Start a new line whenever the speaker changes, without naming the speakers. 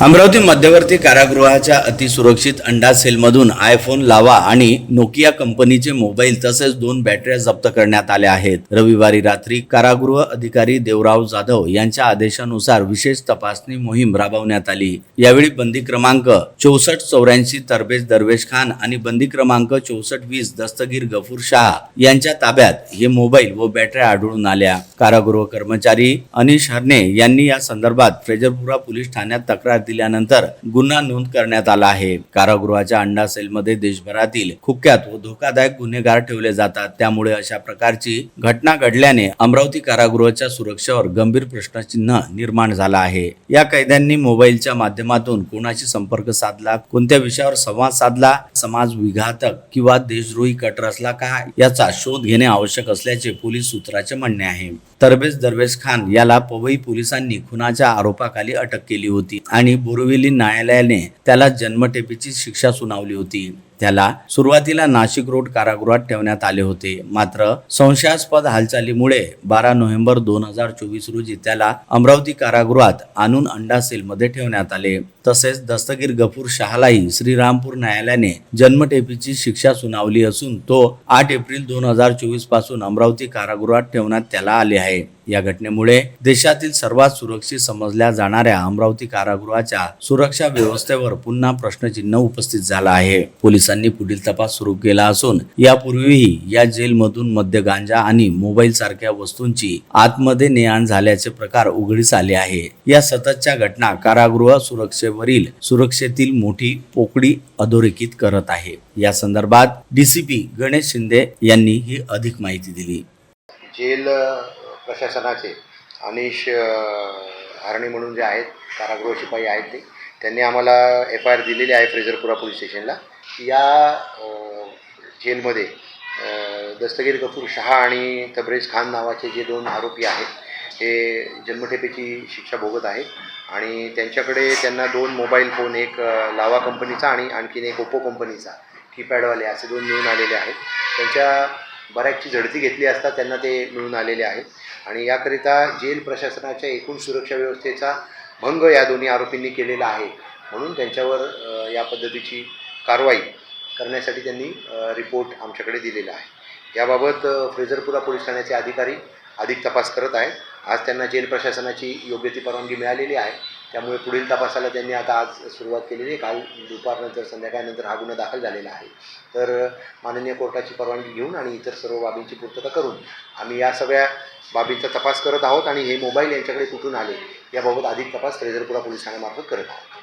अमरावती मध्यवर्ती कारागृहाच्या अतिसुरक्षित अंडा सेलमधून आयफोन लावा आणि नोकिया कंपनीचे मोबाईल तसेच दोन बॅटऱ्या जप्त करण्यात आल्या आहेत. रविवारी रात्री कारागृह अधिकारी देवराव जाधव यांच्या आदेशानुसार विशेष तपासणी मोहीम राबवण्यात आली. यावेळी बंदी क्रमांक चौसष्ट चौऱ्याऐंशी तरबेज दरवेश खान आणि बंदी क्रमांक चौसष्ट वीस दस्तगीर गफूर शाह यांच्या ताब्यात हे मोबाईल व बॅटऱ्या आढळून आल्या. कारागृह कर्मचारी अनिश हरणे यांनी या संदर्भात फ्रेजरपुरा पोलीस ठाण्यात तक्रार दिल्यानंतर गुन्हा नोंद करण्यात आला आहे. कारागृहाच्या अंडा सेलमध्ये देशभरातील कुख्यात व धोकादायक गुन्हेगार ठेवले जातात. त्यामुळे अशा प्रकारची घटना घडल्याने अमरावती कारागृहाच्या सुरक्षेवर गंभीर प्रश्नचिन्ह निर्माण झाला आहे. या कैद्यांनी मोबाईलच्या माध्यमातून कोणाशी संपर्क साधला कोणत्या विषयावर संवाद साधला समाज विघातक किंवा देशद्रोही कट रचला का याचा शोध घेणे आवश्यक असल्याचे पोलीस सूत्राचे म्हणणे आहे. तरबेज दरवेज खान याला पवई पोलिसांनी खुनाच्या आरोपाखाली अटक केली होती आणि बोरिवली न्यायालयाने त्याला जन्मठेपेची शिक्षा सुनावली होती. त्याला सुरुवातीला नाशिक रोड कारागृहात ठेवण्यात आले होते. मात्र संशयास्पद हालचालीमुळे बारा नोव्हेंबर दोन हजार चोवीस रोजी त्याला अमरावती कारागृहात आणून अंडा सेलमध्ये ठेवण्यात आले. तसेच दस्तगीर गफूर शहालाही श्रीरामपूर न्यायालयाने जन्मठेपीची शिक्षा सुनावली असून तो आठ एप्रिल दोन हजार चोवीसपासून अमरावती कारागृहात ठेवण्यात त्याला आले आहे. या घटनेमुळे देशातील सर्वात सुरक्षित समजल्या जाणाऱ्या अमरावती कारागृहाच्या सुरक्षा व्यवस्थेवर पुन्हा प्रश्नचिन्ह उपस्थित झाला आहे. पोलिसांनी पुढील तपास सुरू केला असून यापूर्वीही या जेलमधून मद्य गांजा आणि मोबाईल सारख्या वस्तूंची आतमध्ये ने आण झाल्याचे प्रकार उघडीस आले आहे. या सततच्या घटना कारागृह सुरक्षेवरील सुरक्षेतील मोठी पोकळी अधोरेखित करत आहे. या संदर्भात डीसीपी गणेश शिंदे यांनी ही अधिक माहिती दिली.
जेल प्रशासनाचे अनिश हरणे म्हणून जे आहेत कारागृह शिपाई आहेत ते त्यांनी आम्हाला एफ आय आर दिलेली आहे फ्रेझरपुरा पोलीस स्टेशनला. या जेलमध्ये दस्तगीर कपूर शहा आणि तबरेज खान नावाचे जे दोन आरोपी आहेत हे जन्मठेपेची शिक्षा भोगत आहेत आणि त्यांच्याकडे त्यांना दोन मोबाईल फोन एक लावा कंपनीचा आणि आणखीन एक ओप्पो कंपनीचा कीपॅडवाले असे दोन मिळून आलेले आहेत. त्यांच्या बऱ्याचशी झडती घेतली असता त्यांना ते मिळून आलेले आहे. आणि याकरिता जेल प्रशासनाच्या एकूण सुरक्षा व्यवस्थेचा भंग या दोन्ही आरोपींनी केलेला आहे. म्हणून त्यांच्यावर या पद्धतीची कारवाई करण्यासाठी त्यांनी रिपोर्ट आमच्याकडे दिलेला आहे. याबाबत फ्रेझरपुरा पोलीस ठाण्याचे अधिकारी अधिक तपास करत आहेत. आज त्यांना जेल प्रशासनाची योग्य ती परवानगी मिळालेली आहे. त्यामुळे पुढील तपासाला त्यांनी आता आज सुरुवात केलेली आहे. काल दुपारनंतर संध्याकाळनंतर हा गुन्हा दाखल झालेला आहे. तर माननीय कोर्टाची परवानगी घेऊन आणि इतर सर्व बाबींची पूर्तता करून आम्ही या सगळ्या बाबींचा तपास करत आहोत आणि हे मोबाईल यांच्याकडे कुठून आले याबाबत अधिक तपास त्रेजरपुरा पोलीस ठाण्यामार्फत करत आहोत.